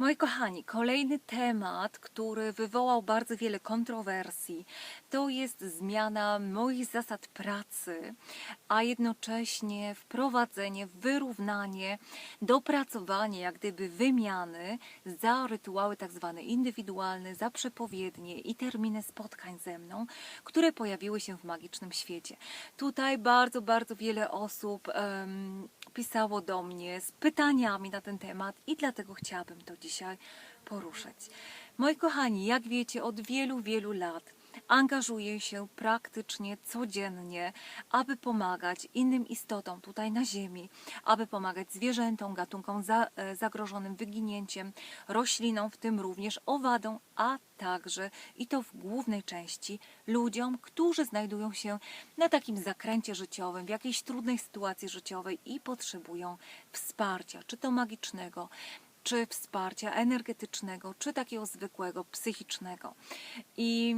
Moi kochani, kolejny temat, który wywołał bardzo wiele kontrowersji, to jest zmiana moich zasad pracy, a jednocześnie wprowadzenie, wyrównanie, dopracowanie, jak gdyby wymiany za rytuały tak zwane indywidualne, za przepowiednie i terminy spotkań ze mną, które pojawiły się w magicznym świecie. Tutaj bardzo, bardzo wiele osób em, pisało do mnie z pytaniami na ten temat i dlatego chciałabym to dzisiaj poruszyć. Moi kochani, jak wiecie, od wielu, wielu lat angażuję się praktycznie codziennie, aby pomagać innym istotom tutaj na Ziemi, aby pomagać zwierzętom, gatunkom za, e, zagrożonym wyginięciem, roślinom, w tym również owadom, a także i to w głównej części ludziom, którzy znajdują się na takim zakręcie życiowym, w jakiejś trudnej sytuacji życiowej i potrzebują wsparcia, czy to magicznego, czy wsparcia energetycznego, czy takiego zwykłego, psychicznego. I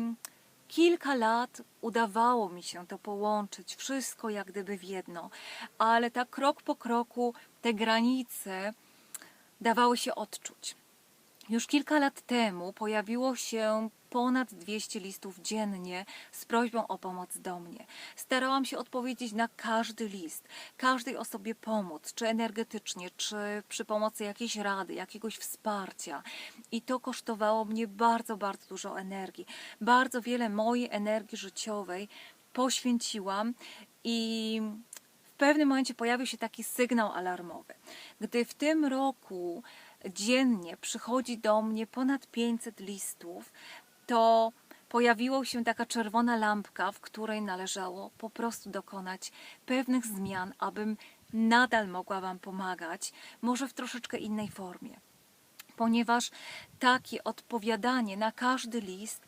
kilka lat udawało mi się to połączyć, wszystko jak gdyby w jedno, ale tak krok po kroku te granice dawały się odczuć. Już kilka lat temu pojawiło się ponad 200 listów dziennie z prośbą o pomoc do mnie. Starałam się odpowiedzieć na każdy list, każdej osobie pomóc, czy energetycznie, czy przy pomocy jakiejś rady, jakiegoś wsparcia. I to kosztowało mnie bardzo, bardzo dużo energii. Bardzo wiele mojej energii życiowej poświęciłam i w pewnym momencie pojawił się taki sygnał alarmowy. Gdy w tym roku dziennie przychodzi do mnie ponad 500 listów, to pojawiła się taka czerwona lampka, w której należało po prostu dokonać pewnych zmian, abym nadal mogła Wam pomagać, może w troszeczkę innej formie. Ponieważ takie odpowiadanie na każdy list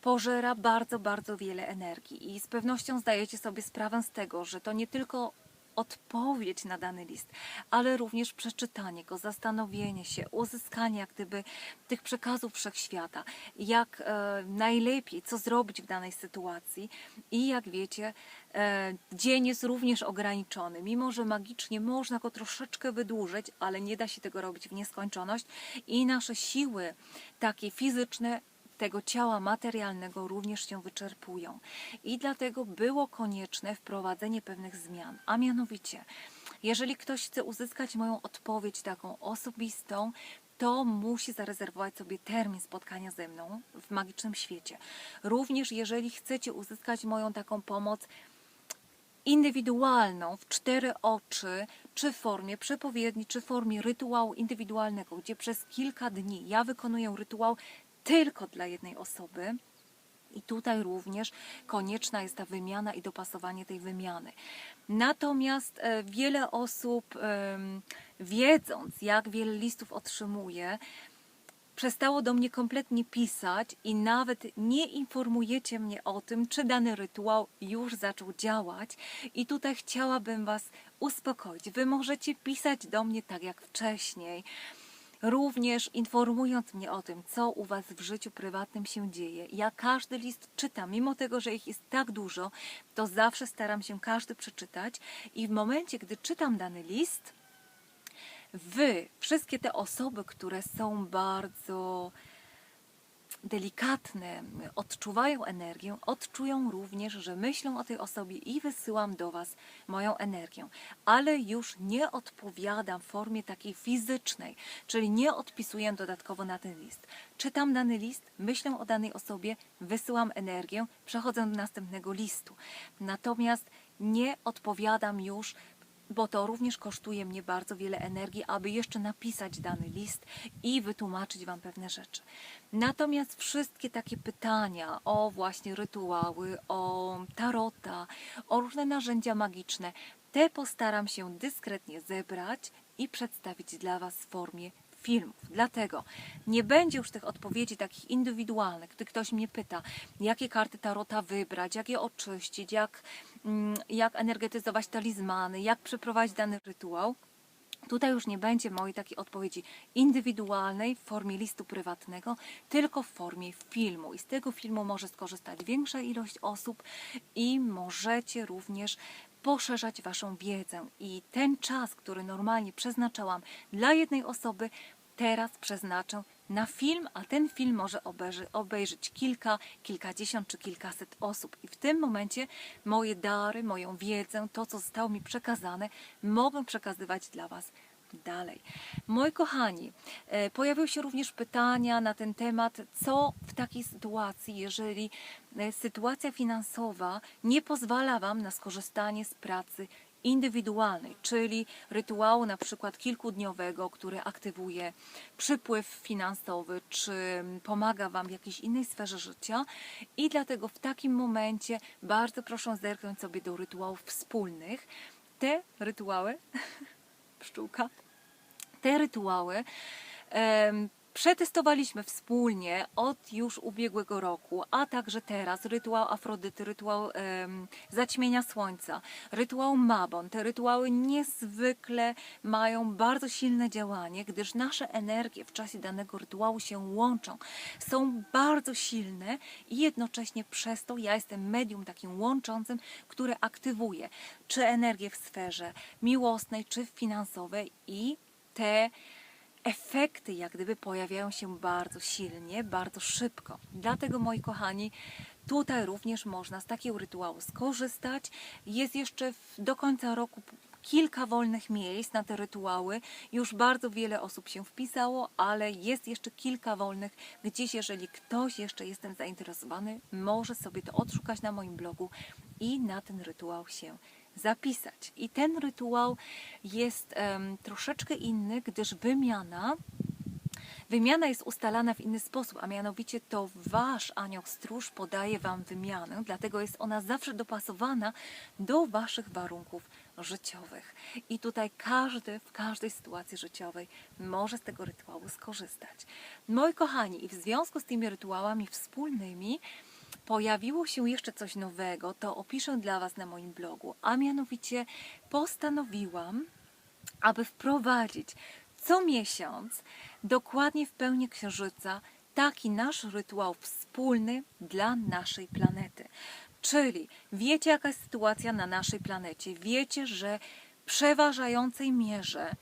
pożera bardzo, bardzo wiele energii i z pewnością zdajecie sobie sprawę z tego, że to nie tylko odpowiedź na dany list, ale również przeczytanie go, zastanowienie się, uzyskanie jak gdyby tych przekazów wszechświata, jak e, najlepiej, co zrobić w danej sytuacji i jak wiecie, e, dzień jest również ograniczony, mimo że magicznie można go troszeczkę wydłużyć, ale nie da się tego robić w nieskończoność i nasze siły takie fizyczne tego ciała materialnego również się wyczerpują. I dlatego było konieczne wprowadzenie pewnych zmian, a mianowicie, jeżeli ktoś chce uzyskać moją odpowiedź taką osobistą, to musi zarezerwować sobie termin spotkania ze mną w magicznym świecie. Również jeżeli chcecie uzyskać moją taką pomoc indywidualną w cztery oczy, czy w formie przepowiedni, czy w formie rytuału indywidualnego, gdzie przez kilka dni ja wykonuję rytuał tylko dla jednej osoby. I tutaj również konieczna jest ta wymiana i dopasowanie tej wymiany. Natomiast e, wiele osób, wiedząc, jak wiele listów otrzymuje, przestało do mnie kompletnie pisać i nawet nie informujecie mnie o tym, czy dany rytuał już zaczął działać. I tutaj chciałabym Was uspokoić. Wy możecie pisać do mnie tak jak wcześniej również informując mnie o tym, co u Was w życiu prywatnym się dzieje. Ja każdy list czytam, mimo tego, że ich jest tak dużo, to zawsze staram się każdy przeczytać i w momencie, gdy czytam dany list, Wy, wszystkie te osoby, które są bardzo delikatne, odczuwają energię, odczują również, że myślą o tej osobie i wysyłam do Was moją energię. Ale już nie odpowiadam w formie takiej fizycznej, czyli nie odpisuję dodatkowo na ten list. Czytam dany list, myślę o danej osobie, wysyłam energię, przechodzę do następnego listu. Natomiast nie odpowiadam już bo to również kosztuje mnie bardzo wiele energii, aby jeszcze napisać dany list i wytłumaczyć Wam pewne rzeczy. Natomiast wszystkie takie pytania o właśnie rytuały, o tarota, o różne narzędzia magiczne, te postaram się dyskretnie zebrać i przedstawić dla Was w formie filmów. Dlatego nie będzie już tych odpowiedzi takich indywidualnych, gdy ktoś mnie pyta, jakie karty tarota wybrać, jak je oczyścić, jak, mm, jak energetyzować talizmany, jak przeprowadzić dany rytuał. Tutaj już nie będzie mojej takiej odpowiedzi indywidualnej w formie listu prywatnego, tylko w formie filmu. I z tego filmu może skorzystać większa ilość osób i możecie również poszerzać Waszą wiedzę. I ten czas, który normalnie przeznaczałam dla jednej osoby, teraz przeznaczę na film, a ten film może obejrzy, obejrzeć kilka, kilkadziesiąt czy kilkaset osób. I w tym momencie moje dary, moją wiedzę, to co zostało mi przekazane, mogę przekazywać dla Was dalej. Moi kochani, e, pojawiły się również pytania na ten temat, co w takiej sytuacji, jeżeli e, sytuacja finansowa nie pozwala Wam na skorzystanie z pracy indywidualnej, czyli rytuału na przykład kilkudniowego, który aktywuje przypływ finansowy, czy pomaga Wam w jakiejś innej sferze życia. I dlatego w takim momencie bardzo proszę zerknąć sobie do rytuałów wspólnych. Te rytuały, pszczółka, te rytuały przetestowaliśmy wspólnie od już ubiegłego roku, a także teraz rytuał Afrodyty, rytuał em, zaćmienia słońca, rytuał Mabon. Te rytuały niezwykle mają bardzo silne działanie, gdyż nasze energie w czasie danego rytuału się łączą. Są bardzo silne i jednocześnie przez to ja jestem medium takim łączącym, które aktywuje czy energię w sferze miłosnej, czy finansowej i te efekty jak gdyby pojawiają się bardzo silnie, bardzo szybko. Dlatego moi kochani, tutaj również można z takiego rytuału skorzystać. Jest jeszcze w, do końca roku kilka wolnych miejsc na te rytuały. Już bardzo wiele osób się wpisało, ale jest jeszcze kilka wolnych. Gdzieś, jeżeli ktoś jeszcze jest tym zainteresowany, może sobie to odszukać na moim blogu i na ten rytuał się zapisać. I ten rytuał jest em, troszeczkę inny, gdyż wymiana Wymiana jest ustalana w inny sposób, a mianowicie to wasz anioł stróż podaje wam wymianę, dlatego jest ona zawsze dopasowana do waszych warunków życiowych. I tutaj każdy w każdej sytuacji życiowej może z tego rytuału skorzystać. Moi kochani, i w związku z tymi rytuałami wspólnymi pojawiło się jeszcze coś nowego, to opiszę dla was na moim blogu, a mianowicie postanowiłam aby wprowadzić co miesiąc, dokładnie w pełni księżyca, taki nasz rytuał wspólny dla naszej planety. Czyli wiecie, jaka jest sytuacja na naszej planecie. Wiecie, że w przeważającej mierze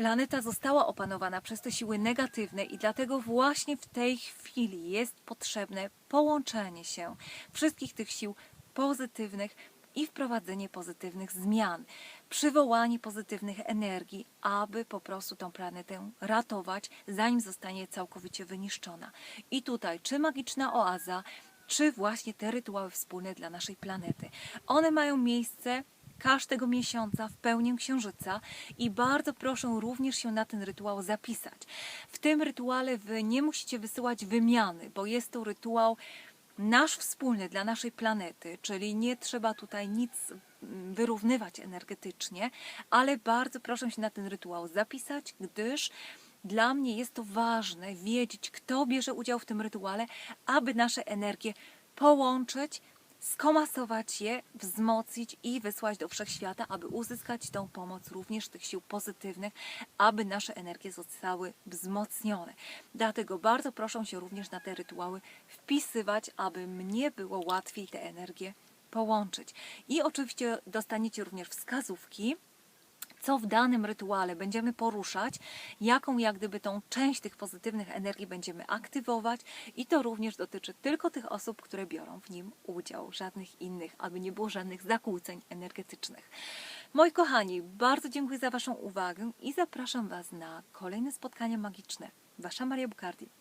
planeta została opanowana przez te siły negatywne i dlatego właśnie w tej chwili jest potrzebne połączenie się wszystkich tych sił pozytywnych i wprowadzenie pozytywnych zmian, przywołanie pozytywnych energii, aby po prostu tą planetę ratować, zanim zostanie całkowicie wyniszczona. I tutaj, czy magiczna oaza, czy właśnie te rytuały wspólne dla naszej planety. One mają miejsce każdego miesiąca w pełni księżyca i bardzo proszę również się na ten rytuał zapisać. W tym rytuale wy nie musicie wysyłać wymiany, bo jest to rytuał nasz wspólny dla naszej planety, czyli nie trzeba tutaj nic mm, wyrównywać energetycznie, ale bardzo proszę się na ten rytuał zapisać, gdyż dla mnie jest to ważne wiedzieć, kto bierze udział w tym rytuale, aby nasze energie połączyć, skomasować je, wzmocnić i wysłać do wszechświata, aby uzyskać tą pomoc również tych sił pozytywnych, aby nasze energie zostały wzmocnione. Dlatego bardzo proszę się również na te rytuały wpisywać, aby mnie było łatwiej te energie połączyć. I oczywiście dostaniecie również wskazówki, co w danym rytuale będziemy poruszać, jaką jak gdyby tą część tych pozytywnych energii będziemy aktywować i to również dotyczy tylko tych osób, które biorą w nim udział, żadnych innych, aby nie było żadnych zakłóceń energetycznych. Moi kochani, bardzo dziękuję za Waszą uwagę i zapraszam Was na kolejne spotkania magiczne. Wasza Maria Bukardi.